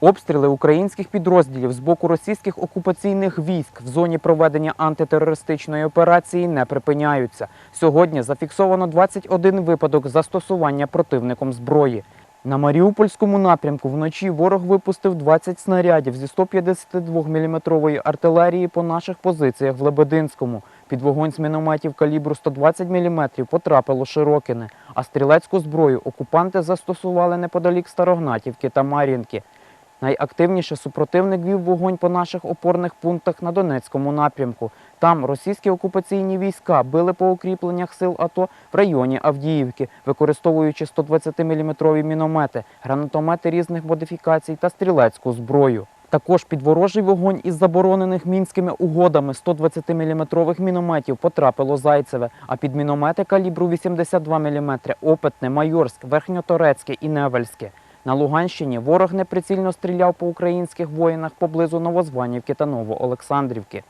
Обстріли українських підрозділів з боку російських окупаційних військ в зоні проведення антитерористичної операції не припиняються. Сьогодні зафіксовано 21 випадок застосування противником зброї. На Маріупольському напрямку вночі ворог випустив 20 снарядів зі 152-мм артилерії по наших позиціях в Лебединському. Під вогонь з мінометів калібру 120 мм потрапило Широкине, а стрілецьку зброю окупанти застосували неподалік Старогнатівки та Мар'їнки. Найактивніше супротивник вів вогонь по наших опорних пунктах на Донецькому напрямку. Там російські окупаційні війська били по укріпленнях сил АТО в районі Авдіївки, використовуючи 120-мм міномети, гранатомети різних модифікацій та стрілецьку зброю. Також під ворожий вогонь із заборонених мінськими угодами 120-мм мінометів потрапило Зайцеве, а під міномети калібру 82 мм – Опитне, Майорськ, Верхньоторецьке і Невельське. На Луганщині ворог неприцільно стріляв по українських воїнах поблизу Новозванівки та Новоолександрівки.